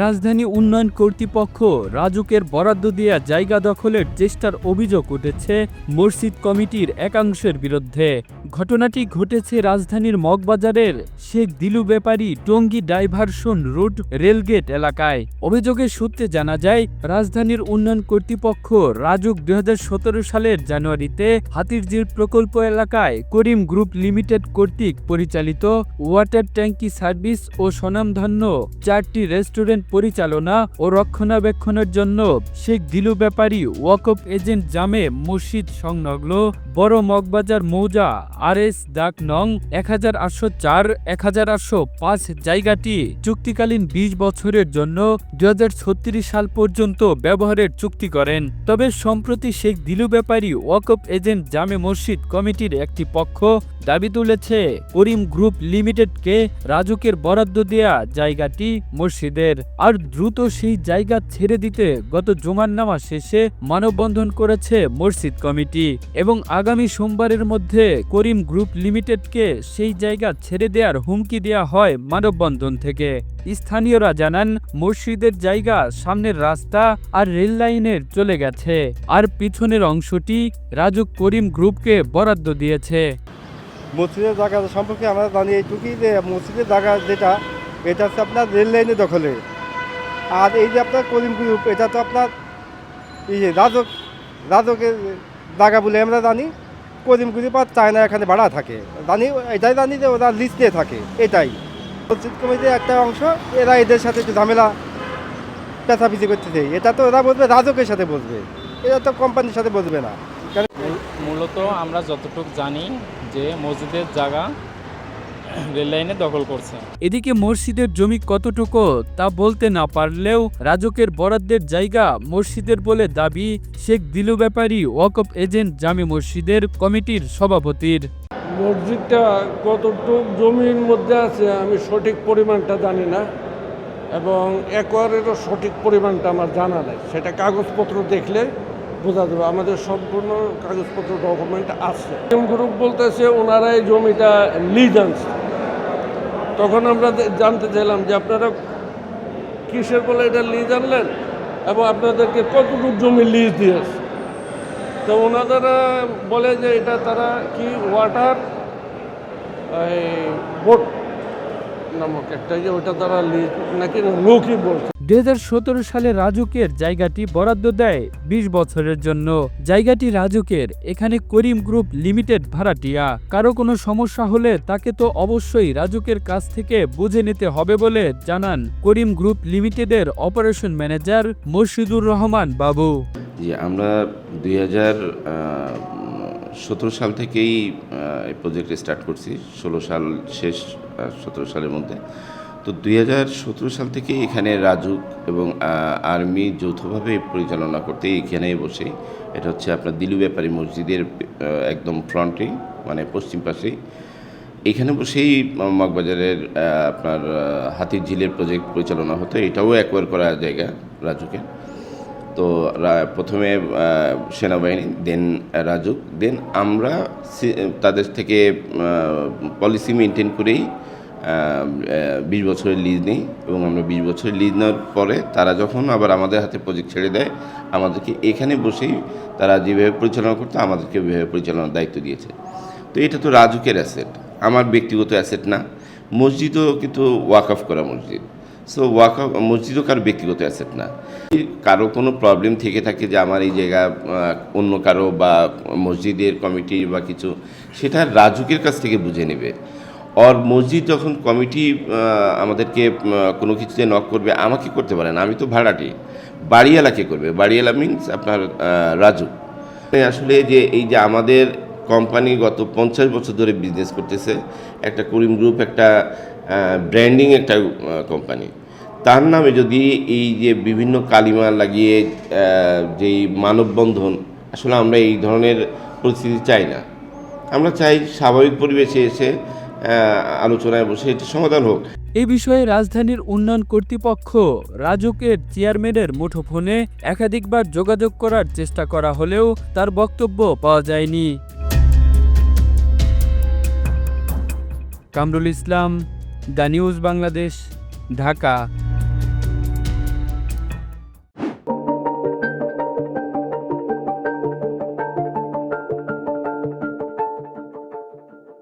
রাজধানী উন্নয়ন কর্তৃপক্ষ রাজুকের বরাদ্দ দেয়া জায়গা দখলের চেষ্টার অভিযোগ উঠেছে মসজিদ কমিটির একাংশের বিরুদ্ধে। ঘটনাটি ঘটেছে রাজধানীর মগবাজারের Sheikh Dilu Bepari Tongi diversion route rail gate এলাকায়। অভিযোগের সূত্রে জানা যায়, রাজধানীর উন্নয়ন কর্তৃপক্ষ রাজুক দু হাজার সতেরো সালের জানুয়ারিতে হাতিরঝিল প্রকল্প এলাকায় করিম গ্রুপ লিমিটেড কর্তৃক পরিচালিত ওয়াটার ট্যাঙ্কি সার্ভিস ও স্বনামধন্য চারটি রেস্টুরেন্ট পরিচালনা ও রক্ষণাবেক্ষণের জন্য শেখ দিলু ব্যাপারী ওয়াকফ এজেন্ট জামে মসজিদ সংলগ্ন বড় মগবাজার মৌজা আর এস ডাক নং এক হাজার আটশো চার এক হাজার আটশো পাঁচ জায়গাটি চুক্তিকালীন বিশ বছরের জন্য দুই সাল পর্যন্ত ব্যবহারের চুক্তি করেন। তবে সম্প্রতি শেখ দিলু ব্যাপারী ওয়াকফ এজেন্ট জামে মসজিদ কমিটির একটি পক্ষ দাবি তুলেছে, করিম গ্রুপ লিমিটেডকে রাজুকের বরাদ্দ দেয়া জায়গাটি মসজিদের আর দ্রুত সেই জায়গা ছেড়ে দিতে গত জুমার নামা শেষে মানববন্ধন করেছে মসজিদ কমিটি এবং আগামী সোমবারের মধ্যে করিম গ্রুপ লিমিটেডকে সেই জায়গা ছেড়ে দেওয়ার হুমকি দেওয়া হয় মানববন্ধন থেকে। স্থানীয়রা জানান, মসজিদের জায়গা সামনের রাস্তা আর রেল লাইনের চলে গেছে, আর পিছনের অংশটি রাজুক করিম গ্রুপকে বরাদ্দ দিয়েছে। মসজিদের জায়গা সম্পর্কে আমরা জানি এইটুকুই যে মসজিদের জায়গা যেটা, এটা হচ্ছে আপনার রেল লাইনে দখলে। আর এই যে আপনার করিম এটা তো আপনার ইয়ে রাজক, রাজকের জায়গা বলে আমরা জানি করিম আর চায়না এখানে ভাড়া থাকে। জানি এটাই জানি যে ওরা লিস্ট নিয়ে থাকে, এটাই। মসজিদ কমিটির একটা অংশ, এরা এদের সাথে একটু ঝামেলা পেঁচাপিচি করতেছে। এটা তো ওরা বলবে, রাজকের সাথে বসবে এরা তো কোম্পানির সাথে বসবে না। মূল- মূলত আমরা যতটুকু জানি যে মসজিদের জায়গা রেল লাইনে দখল করছে। এদিকে মসজিদের জমি কতটুকু তা বলতে না পারলেও রাজকের বরাদ্দের জায়গা মসজিদের বলে দাবি শেখ দিলু ব্যাপারী ওয়াকফ এজেন্ট জামে মসজিদের কমিটির সভাপতির। মসজিদটা কতটুক জমির মধ্যে আছে আমি সঠিক পরিমাণটা জানি না এবং একোয়ারেরও সঠিক পরিমাণটা আমার জানা নেই। সেটা কাগজপত্র দেখলে বোঝা যাবে। আমাদের সম্পূর্ণ কাগজপত্র ডকুমেন্ট আছে। এম গ্রুপ বলতেছে ওনারা এই জমিটা লিজ আনছে। তখন আমরা জানতে চাইলাম যে আপনারা কিসের বলে এটা লিজ আনলেন এবং আপনাদেরকে কতটুকু জমি লিজ দিয়েছে। তো ওনারা বলে যে এটা তারা কি ওয়াটার বোট নামক একটা যে ওটা তারা নাকি নৌকি বলছে। দুই সালে রাজুকের জায়গাটি বরাদ্দ দেয় ২০ বছরের জন্য। জায়গাটি রাজুকের এখানে করিম গ্রুপ লিমিটেড ভাড়াটিয়া। কারও কোনো সমস্যা হলে তাকে তো অবশ্যই রাজুকের কাছ থেকে বুঝে নিতে হবে বলে জানান করিম গ্রুপ লিমিটেডের অপারেশন ম্যানেজার মর্শিদুর রহমান বাবু। আমরা দুই হাজার সতেরো সাল থেকেই এই প্রজেক্ট স্টার্ট করছি। ষোলো সাল শেষ সতেরো সালের মধ্যে। তো দুই হাজার সতেরো সাল থেকে এখানে রাজুক এবং আর্মি যৌথভাবে পরিচালনা করতে এখানে বসে। এটা হচ্ছে আপনার দিলু ব্যাপারী মসজিদের একদম ফ্রন্টেই মানে পশ্চিম পাশেই এখানে বসেই মগবাজারের আপনার হাতির ঝিলের প্রজেক্ট পরিচালনা হতো। এটাও অ্যাকোয়ার করা জায়গা রাজুকে তো প্রথমে সেনাবাহিনী, দেন রাজুক, দেন আমরা তাদের থেকে পলিসি মেনটেন করেই বিশ বছরের লিজ নিই এবং আমরা বিশ বছরের লিজ নেওয়ার পরে তারা যখন আবার আমাদের হাতে প্রজেক্ট ছেড়ে দেয়, আমাদেরকে এখানে বসেই তারা যেভাবে পরিচালনা করতো, আমাদেরকে ওইভাবে পরিচালনার দায়িত্ব দিয়েছে। তো এটা তো রাজুকের অ্যাসেট আমার ব্যক্তিগত অ্যাসেট না। মসজিদও কিন্তু ওয়াকফ করা মসজিদ। সো ওয়াক মসজিদও কারও ব্যক্তিগত অ্যাসেট না। কারও কোনো প্রবলেম থেকে থাকে যে আমার এই জায়গা অন্য কারও বা মসজিদের কমিটি বা কিছু, সেটা রাজুকের কাছ থেকে বুঝে নেবে। আর মসজিদ যখন কমিটি আমাদেরকে কোনো কিছুতে নক করবে, আমাকে করতে পারে না, আমি তো ভাড়াটি। বাড়িওয়ালাকে করবে। বাড়িওয়ালা মিনস আপনার রাজু। আসলে যে এই যে আমাদের কোম্পানি গত পঞ্চাশ বছর ধরে বিজনেস করতেছে, একটা করিম গ্রুপ একটা ব্র্যান্ডিং একটা কোম্পানি তার নামে যদি এই যে বিভিন্ন কালিমা লাগিয়ে যেই মানববন্ধন, আসলে আমরা এই ধরনের পরিস্থিতি চাই না। আমরা চাই স্বাভাবিক পরিবেশে এসে আলোচনায় বসে এটি সমাধান হোক। এ বিষয়ে রাজধানীর উন্নয়ন কর্তৃপক্ষ রাজুকের চেয়ারম্যানের মুঠোফোনে একাধিকবার যোগাযোগ করার চেষ্টা করা হলেও তার বক্তব্য পাওয়া যায়নি। Kamrul Islam, the news Bangladesh, Dhaka.